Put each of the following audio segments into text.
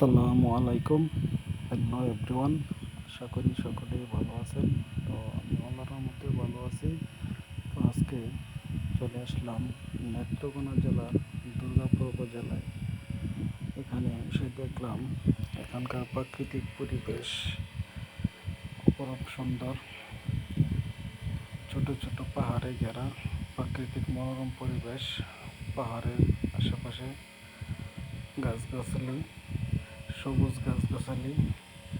আসসালামু আলাইকুম। Hello everyone, আশা করি সকলেই ভালো আছেন। তো আমি আল্লাহর মধ্যে ভালো আছি। তো আজকে চলে আসলাম নেত্রকোনা জেলার দুর্গাপুর উপজেলায়। এখানে এসে দেখলাম এখানকার প্রাকৃতিক পরিবেশ অপরূপ সুন্দর। ছোট ছোট পাহাড়ে ঘেরা প্রাকৃতিক মনোরম পরিবেশ, পাহাড়ের আশেপাশে গাছগাছালি। সবুজ গাছগাছালি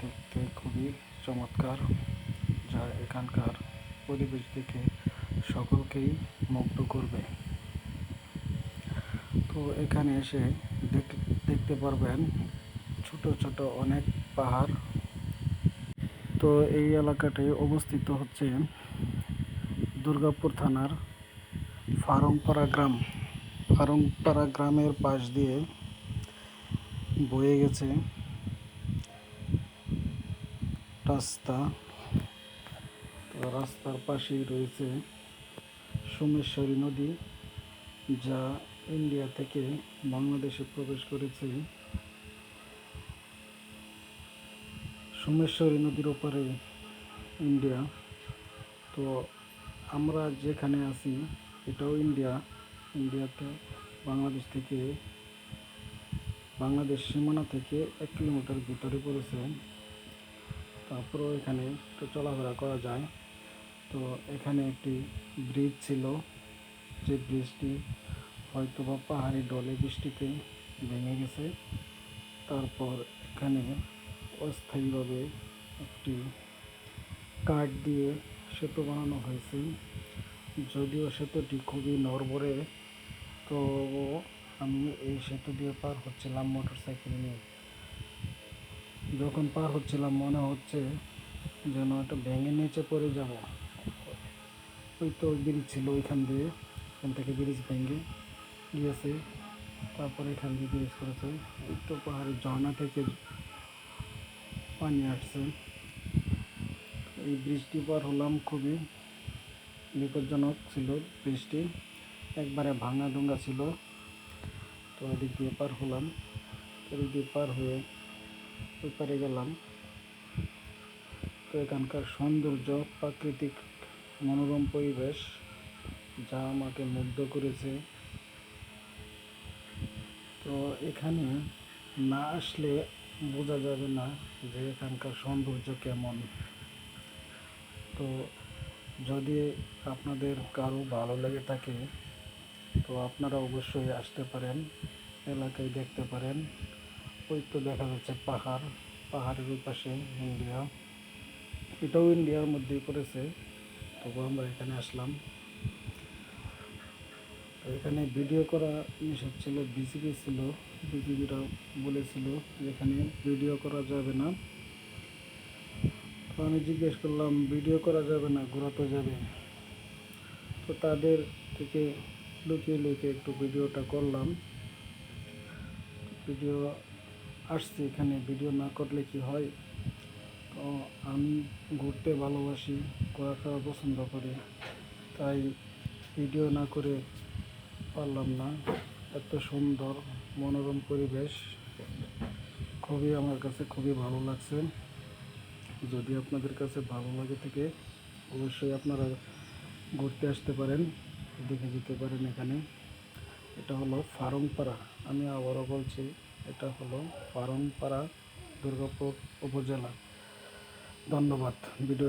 দেখতে খুবই চমৎকার, যা এখানকার পরিবেশ দেখে সকলকেই মুগ্ধ করবে। তো এখানে এসে দেখ- দেখতে পারবেন ছোট ছোট অনেক পাহাড়। তো এই এলাকাটি অবস্থিত হচ্ছে দুর্গাপুর থানার ফারংপাড়া গ্রাম। ফারংপাড়া গ্রামের পাশ দিয়ে বয়ে গেছে। রাস্তা। রাস্তার পাশেই রয়েছে সোমেশ্বরী নদী, যা ইন্ডিয়া থেকে বাংলাদেশে প্রবেশ করেছে। সোমেশ্বরী নদীর ওপারে ইন্ডিয়া। তো আমরা যেখানে আছি, এটাও ইন্ডিয়া। ইন্ডিয়াতে বাংলাদেশ থেকে বাংলাদেশ সীমানা থেকে এক কিলোমিটার ভিতরে পড়েছে। তারপরেও এখানে একটু চলাফেরা করা যায়। তো এখানে একটি ব্রিজ ছিল। যে ব্রিজটি হয়তো বা পাহাড়ি ডলে বৃষ্টিতে ভেঙে গেছে। তারপর এখানে অস্থায়ীভাবে একটি কাঠ দিয়ে সেতু বানানো হয়েছে। যদিও সেতুটি খুবই নড়বড়ে, তো আমি এই সেতু দিয়ে পার হচ্ছিলাম মোটর সাইকেল নিয়ে। যখন পার হচ্ছিলাম, মনে হচ্ছে যেন একটা ভেঙে নিচে পড়ে যাব। ওই তো ব্রিজ ছিল ওইখান দিয়ে, ওখান থেকে ব্রিজ ভেঙে গিয়েছে। তারপরে এখান দিয়ে ব্রিজ করেছে। ওই তো পাহাড়ের ঝর্ণা থেকে পানি আসছে। এই বৃষ্টি পার হলাম খুবই বিপজ্জনক ছিল বৃষ্টি একবারে ভাঙা ডোঙ্গা ছিল। তো ওদিক দিয়ে পার হলাম। ওদিক দিয়ে পার হয়ে ওই পারে গেলাম। তো এখানকার সৌন্দর্য, প্রাকৃতিক মনোরম পরিবেশ, যা আমাকে মুগ্ধ করেছে। তো এখানে না আসলে বোঝা যাবে না যে এখানকার সৌন্দর্য কেমন। তো যদি আপনাদের কারও ভালো লেগে থাকে তো আপনারা অবশ্যই আসতে পারেন, এলাকায় দেখতে পারেন। ওই তো দেখা যাচ্ছে পাহাড়, পাহাড়ের পাশে ইন্ডিয়া। এটাও ইন্ডিয়ার মধ্যেই পড়েছে, তবু আমরা এখানে আসলাম। এখানে ভিডিও করা নিষেধ ছিল, বিজিবি ছিল, বিজিবিরা বলেছিল এখানে ভিডিও করা যাবে না। তো আমি জিজ্ঞেস করলাম, ভিডিও করা যাবে না? ঘোরাতে যাবে? তো তাদের থেকে লুকিয়ে লুকিয়ে একটু ভিডিওটা করলাম। ভিডিও আসছে এখানে, ভিডিও না করলে কি হয়? তো আমি ঘুরতে ভালোবাসি ঘোরা ফেরা পছন্দ করি, তাই ভিডিও না করে পারলাম না। এত সুন্দর, মনোরম পরিবেশ, খুবই আমার কাছে খুবই ভালো লাগছে। যদি আপনাদের কাছে ভালো লাগে থেকে, অবশ্যই আপনারা ঘুরতে আসতে পারেন। দেখে যেতে পারেন এখানে। এটা হলো ফারংপাড়া আমি আবারও বলছি, এটা হলো ফারংপাড়া দুর্গাপুর উপজেলা। ধন্যবাদ। ভিডিও